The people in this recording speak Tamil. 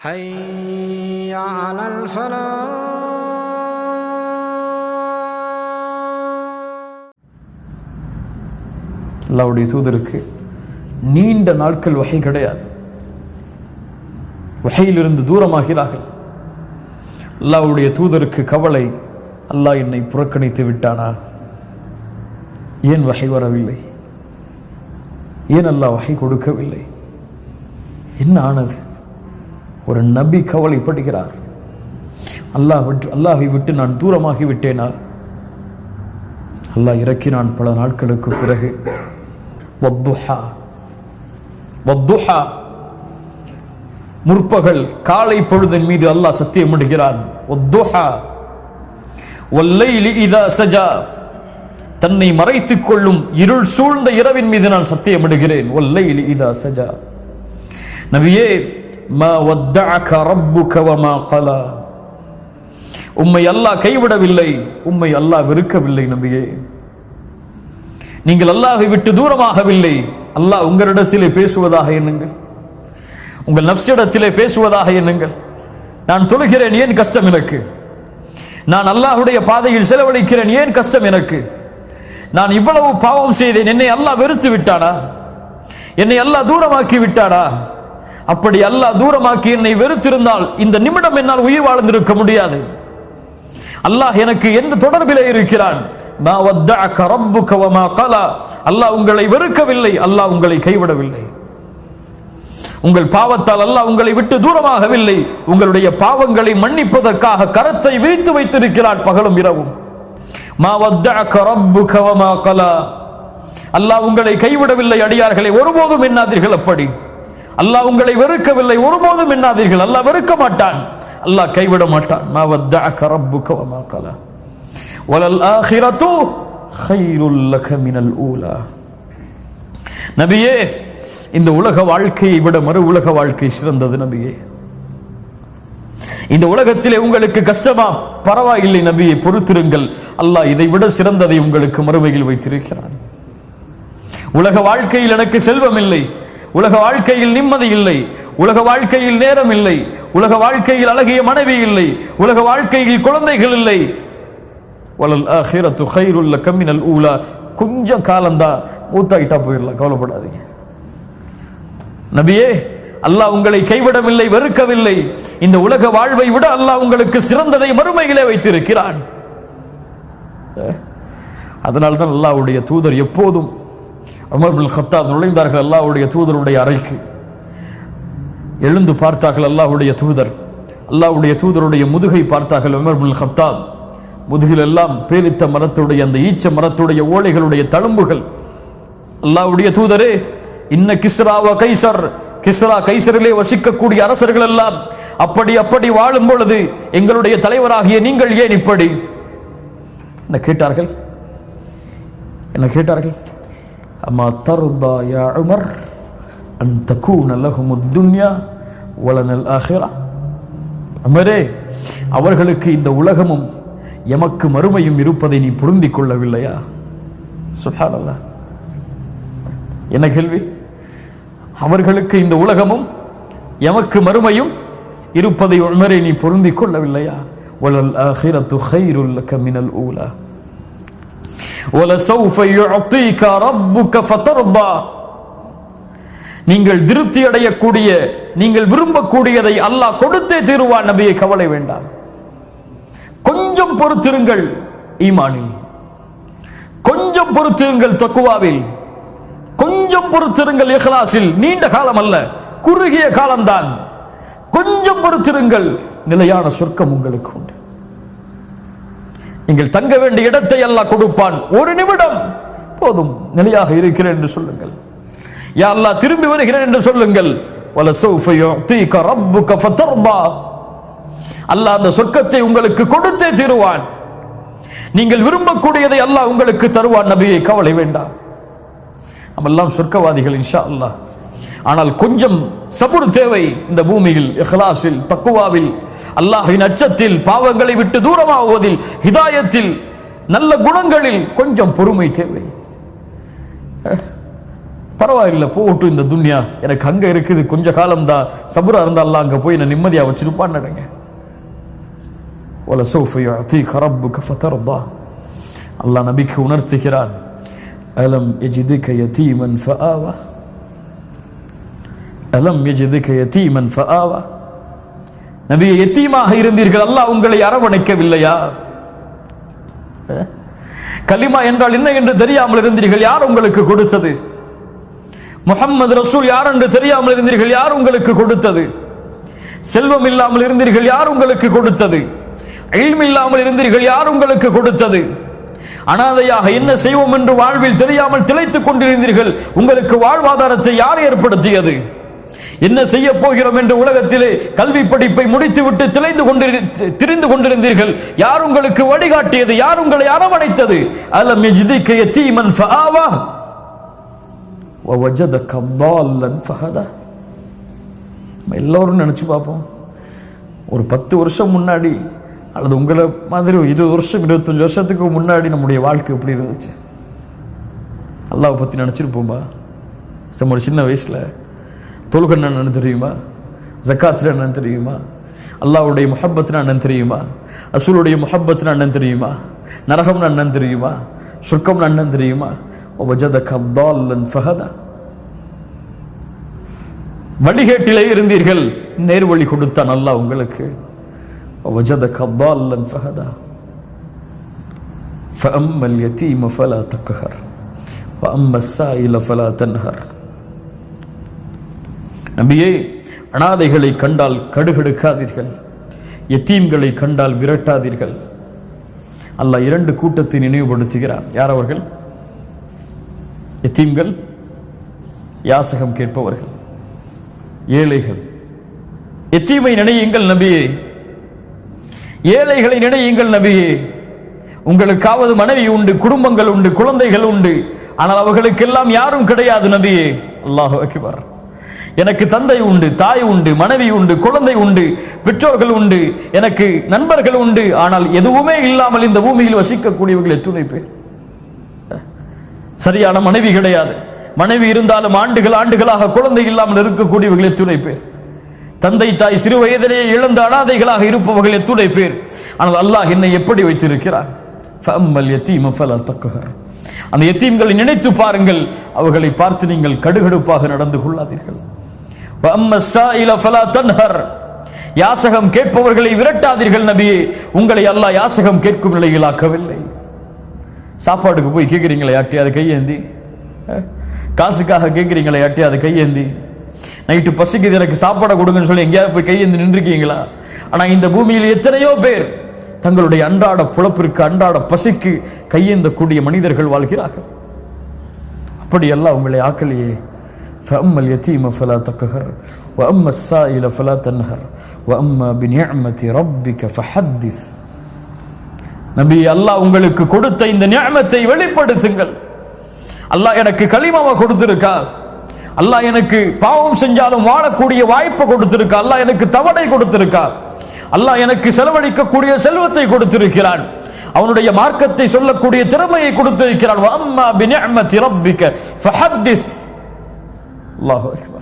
حي على الفلاح அல்லாவுடைய தூதருக்கு நீண்ட நாட்கள் வகை கிடையாது வகையிலிருந்து தூரமாகிறார்கள் அல்லாவுடைய தூதருக்கு கவலை அல்லாஹ் என்னை புறக்கணித்து விட்டானா ஏன் வகை வரவில்லை ஏன் அல்லாஹ் வகை கொடுக்கவில்லை என்ன ஆனது ஒரு நபி கவலைப்படுகிறார். அல்லாஹ் விட்டு அல்லாஹை விட்டு நான் தூரமாகி விட்டேனால் அல்லாஹ் இறக்கினான் பல நாட்களுக்கு பிறகு. வத்துஹா முற்பகல் காலை பொழுதின் மீது அல்லாஹ் சத்தியம் இடுகிறான். இதா தன்னை மறைத்துக் கொள்ளும் இருள் சூழ்ந்த இரவின் மீது நான் சத்தியமிடுகிறேன் வல்லைலி இதா சஜா. நபியே மா வத்தஅக ரப்புக வமா கலா உம்மை அல்லாஹ் கைவிடவில்லை உம்மை அல்லாஹ் வெறுக்கவில்லை நம்பியே நீங்கள் அல்லாஹை விட்டு தூரமாகவில்லை அல்லாஹ் உங்களிடத்திலே பேசுவதாக எண்ணுங்கள். உங்கள் நப்சிடத்திலே பேசுவதாக எண்ணுங்கள். நான் தொழுகிறேன் ஏன் கஷ்டம் எனக்கு? நான் அல்லாஹுடைய பாதையில் செலவழிக்கிறேன் ஏன் கஷ்டம் எனக்கு? நான் இவ்வளவு பாவம் செய்தேன் என்னை அல்லாஹ் வெறுத்து விட்டானா? என்னை அல்லாஹ் தூரமாக்கி விட்டானா? அப்படி அல்லாஹ் தூரமாக்கி என்னை வெறுத்திருந்தால் இந்த நிமிடம் என்னால் உயிர் வாழ்ந்திருக்க முடியாது. அல்லாஹ் எனக்கு எந்த தொடர்பிலே இருக்கிறான்? கலா அல்லாஹ் உங்களை வெறுக்கவில்லை அல்லாஹ் உங்களை கைவிடவில்லை. உங்கள் பாவத்தால் அல்லாஹ் உங்களை விட்டு தூரமாகவில்லை. உங்களுடைய பாவங்களை மன்னிப்பதற்காக கரத்தை விரித்து வைத்திருக்கிறான் பகலும் இரவும். மா கலா அல்லாஹ் உங்களை கைவிடவில்லை அடியார்களை ஒருபோதும் எண்ணாதீர்கள் அப்படி. அல்லாஹ் உங்களை வெறுக்கவில்லை. ஒருபோதும் எண்ணாதீர்கள். அல்லாஹ் வெறுக்க மாட்டான். அல்லாஹ் கைவிட மாட்டான். நபியே இந்த உலக வாழ்க்கையை விட மறு உலக வாழ்க்கை சிறந்தது நபியே. இந்த உலகத்திலே உங்களுக்கு கஷ்டமா? பரவாயில்லை நபியை பொறுத்திருங்கள். அல்லாஹ் இதை விட சிறந்ததை உங்களுக்கு மறுமையில் வைத்திருக்கிறான். உலக வாழ்க்கையில் எனக்கு செல்வம் இல்லை உலக வாழ்க்கையில் நிம்மதி இல்லை. உலக வாழ்க்கையில் நேரம் இல்லை. உலக வாழ்க்கையில் அழகிய மனைவி இல்லை. உலக வாழ்க்கையில் குழந்தைகள் இல்லை. வலல் ஆஹிரத்து கைருல்ல கம்மினல் ஊலா. கொஞ்சம் காலம்தான் மூத்தாயிட்டா போயிடலாம். கவலைப்படாதீங்க. நபியே அல்லாஹ் உங்களை கைவிடவில்லை வெறுக்கவில்லை. இந்த உலக வாழ்வை விட அல்லாஹ் உங்களுக்கு சிறந்ததை மறுமையிலே வைத்திருக்கிறான். அதனால்தான் அல்லாஹ்வுடைய தூதர் எப்போதும் உமர் கத்தா நுழைந்தார்கள் அல்லாவுடைய தூதருடைய அறைக்கு. எழுந்து பார்த்தார்கள் அல்லாஹ்வுடைய தூதர். அல்லாவுடைய தூதருடைய முதுகை பார்த்தார்கள் உமர் கத்தா கத்தாப். முதுகில் எல்லாம் பேரித்த மரத்துடைய அந்த ஈச்ச மரத்துடைய ஓலைகளுடைய தழும்புகள். அல்லாவுடைய தூதரே இன்ன கிஸ்ராவ கைசர் கிஸ்ரா. கைசரிலே வசிக்கக்கூடிய அரசர்கள் எல்லாம் அப்படி அப்படி வாழும் பொழுது எங்களுடைய தலைவராகிய நீங்கள் ஏன் இப்படி? என்ன கேட்டார்கள்? என்ன கேட்டார்கள்? அம்மா தருதா யா உமர் அன் தக்கூன லஹும் துன்யா வலனல் ஆஹிரா அமரே அவர்களுக்கு இந்த உலகமும் எமக்கு மறுமையும் இருப்பதை நீ புரிந்து கொள்ளவில்லையா? சுஹானல்லாஹ் என்ன கேள்வி? அவர்களுக்கு இந்த உலகமும் எமக்கு மறுமையும் இருப்பதை உண்மரை நீ பொருந்திக் கொள்ளவில்லையா? வலல் ஆஹிரத்து கைருல் கமினல் ஊலா. நீங்கள் திருப்தி அடையக்கூடிய நீங்கள் விரும்பக்கூடியதை அல்லாஹ் கொடுத்தே தீருவான் நபியை கவலை வேண்டாம். கொஞ்சம் பொறுத்திருங்கள் ஈமானில். கொஞ்சம் பொறுத்திருங்கள் தக்குவாவில். கொஞ்சம் பொறுத்திருங்கள் இஹ்லாஸில். நீண்ட காலம் அல்ல குறுகிய காலம்தான். கொஞ்சம் பொறுத்திருங்கள் நிலையான சொர்க்கம் உங்களுக்கு உண்டு. நீங்கள் தங்க வேண்டிய இடத்தை அல்லாஹ் கொடுப்பான். ஒரு நிமிடம். போதும். நிலையாக இருக்கிறேன் என்று சொல்லுங்கள். யா அல்லாஹ் திரும்பி வருகிறேன் என்று சொல்லுங்கள். அல்லாஹ் அந்த சொர்க்கத்தை உங்களுக்கு கொடுத்தே தீருவான். நீங்கள் விரும்பக்கூடியதை அல்லாஹ் உங்களுக்கு தருவான். நபியை கவலை வேண்டாம். நம்மெல்லாம் சொர்க்கவாதிகள் இன்ஷா அல்லாஹ் ஆனால் கொஞ்சம் சபுர் தேவை இந்த பூமியில் இஹ்லாஸில் தக்குவாவில். அல்லாஹின் அச்சத்தில் பாவங்களை விட்டு தூரமாகுவதில் ஹிதாயத்தில் நல்ல குணங்களில் கொஞ்சம் பொறுமை தேவை. பரவாயில்ல போட்டு இந்த துன்யா. எனக்கு அங்க இருக்குது கொஞ்ச காலம் தான் சபுரா இருந்தால அங்க போய் நான் நிம்மதியா வச்சிருப்பான்னு நடங்க அல்லாஹ் நபிக்கு உணர்த்துகிறான். அலம் எஜிதுக யதீமன் ஃபஆவா அலம் எஜிதுக யதீமன் ஃபஆவா நபியே எத்தீமாக இருந்தீர்கள்? அல்லாஹ் உங்களை அரவணைக்கவில்லையா? கலிமா என்றால் என்ன என்று தெரியாமல் இருந்தீர்கள்? யார் உங்களுக்கு கொடுத்தது? முஹம்மது ரசூல் யார் என்று தெரியாமல் இருந்தீர்கள்? யார் உங்களுக்கு கொடுத்தது? செல்வம் இல்லாமல் இருந்தீர்கள்? யார் உங்களுக்கு கொடுத்தது? இல்ம் இல்லாமல் இருந்தீர்கள்? யார் உங்களுக்கு கொடுத்தது? அனாதையாக என்ன செய்வோம் என்று வாழ்வில் தெரியாமல் திளைத்துக் கொண்டிருந்தீர்கள்? உங்களுக்கு வாழ்வாதாரத்தை யார் ஏற்படுத்தியது? என்ன செய்ய போகிறோம் என்று உலகத்திலே கல்வி படிப்பை முடித்துவிட்டு திளைந்து கொண்டிரு திரிந்து கொண்டிருந்தீர்கள் யார் உங்களுக்கு வழிகாட்டியது யார் உங்களை அரவணைத்தது அலம் யஜ்திக யதீமன் ஃபஆவா ووجدك ضالا فهدى நம்ம எல்லோரும் நினைச்சு பார்ப்போம் ஒரு பத்து வருஷம் முன்னாடி அல்லது உங்களை மாதிரி ஒரு இருபது வருஷம் இருபத்தஞ்சு வருஷத்துக்கு முன்னாடி நம்முடைய வாழ்க்கை எப்படி இருந்துச்சு அல்லாவை பத்தி நினைச்சிருப்போம்பா நம்மளோட சின்ன வயசுல தொழுகன் என்னன்னு தெரியுமா ஜக்காத்துல என்னன்னு தெரியுமா அல்லாவுடைய முஹப்பத்னா என்னன்னு தெரியுமா ரசூலுடைய முஹப்பத்னா என்னன்னு தெரியுமா நரகம்னா என்னன்னு தெரியுமா சொர்க்கம்னா என்னன்னு தெரியுமா وَوَجَدَكَ ضَالًّا فَهَدَى வழிகேட்டிலே இருந்தீர்கள் நேர்வழி கொடுத்தான் அல்லாஹ் உங்களுக்கு وَوَجَدَكَ ضَالًّا فَهَدَى فَأَمَّا الْيَتِيمَ فَلَا تَقْهَرْ وَأَمَّا السَّائِلَ فَلَا تَنْهَرْ நம்பியே அனாதைகளை கண்டால் கடுகெடுக்காதீர்கள். எத்தீம்களை கண்டால் விரட்டாதீர்கள். அல்லாஹ் இரண்டு கூட்டத்தை நினைவுபடுத்துகிறார் யார் அவர்கள்? எத்தீம்கள் யாசகம் கேட்பவர்கள். ஏழைகள். எத்தீமை நினையுங்கள் நபியே. ஏழைகளை நினையுங்கள் நபியே. உங்களுக்காவது மனைவி உண்டு குடும்பங்கள் உண்டு குழந்தைகள் உண்டு. ஆனால் அவர்களுக்கெல்லாம் யாரும் கிடையாது நபியே. அல்லாஹ் அக்பர். எனக்கு தந்தை உண்டு தாய் உண்டு மனைவி உண்டு குழந்தை உண்டு பெற்றோர்கள் உண்டு எனக்கு நண்பர்கள் உண்டு. ஆனால் எதுவுமே இல்லாமல் இந்த பூமியில் வசிக்கக்கூடியவர்கள் எத்துணை பேர்? சரியான மனைவி கிடையாது. மனைவி இருந்தாலும் ஆண்டுகள் ஆண்டுகளாக குழந்தை இல்லாமல் இருக்கக்கூடியவர்கள் எத்துணை பேர்? தந்தை தாய் சிறு வயதிலேயே இழந்த அனாதைகளாக இருப்பவர்கள் எத்துணை பேர்? ஆனால் அல்லாஹ் என்னை எப்படி வைத்திருக்கிறார்? அந்த எத்தீம்களை நினைத்து பாருங்கள். அவர்களை பார்த்து நீங்கள் கடுகடுப்பாக நடந்து கொள்ளாதீர்கள். யாசகம் கேட்பவர்களை விரட்டாதீர்கள் நபியே. உங்களை அல்லாஹ் யாசகம் கேட்கும் நிலையில் ஆக்கவில்லை. சாப்பாடுக்கு போய் கேட்குறீங்களே அதை கையேந்தி காசுக்காக கேட்குறீங்களே அதை கையேந்தி நைட்டு பசிக்குது எனக்கு சாப்பாடை கொடுங்கன்னு சொல்லி எங்கேயாவது போய் கையேந்து நின்றுருக்கீங்களா? ஆனால் இந்த பூமியில் எத்தனையோ பேர் தங்களுடைய அன்றாட புழப்பிற்கு அன்றாட பசிக்கு கையேந்தக்கூடிய மனிதர்கள் வாழ்கிறார்கள். அப்படியெல்லாம் உங்களை ஆக்கலையே. فأما اليتيم فلا تقهر وأما السائل فلا تنهر وأما بنعمة ربك فحدث நபி அல்லாஹ் உங்களுக்கு கொடுத்த இந்த நியமத்தை வெளிப்படுத்துங்கள் அல்லாஹ் எனக்கு களிமாவை கொடுத்திருக்கா அல்லாஹ் எனக்கு பாவம் செஞ்சாலும் வாழக்கூடிய வாய்ப்பை கொடுத்திருக்கா அல்லாஹ் எனக்கு தவணை கொடுத்திருக்கா அல்லாஹ் எனக்கு செலவழிக்கக்கூடிய செல்வத்தை கொடுத்திருக்கிறான் அவனுடைய மார்க்கத்தை சொல்லக்கூடிய திறமையை கொடுத்திருக்கிறான் الله أكبر.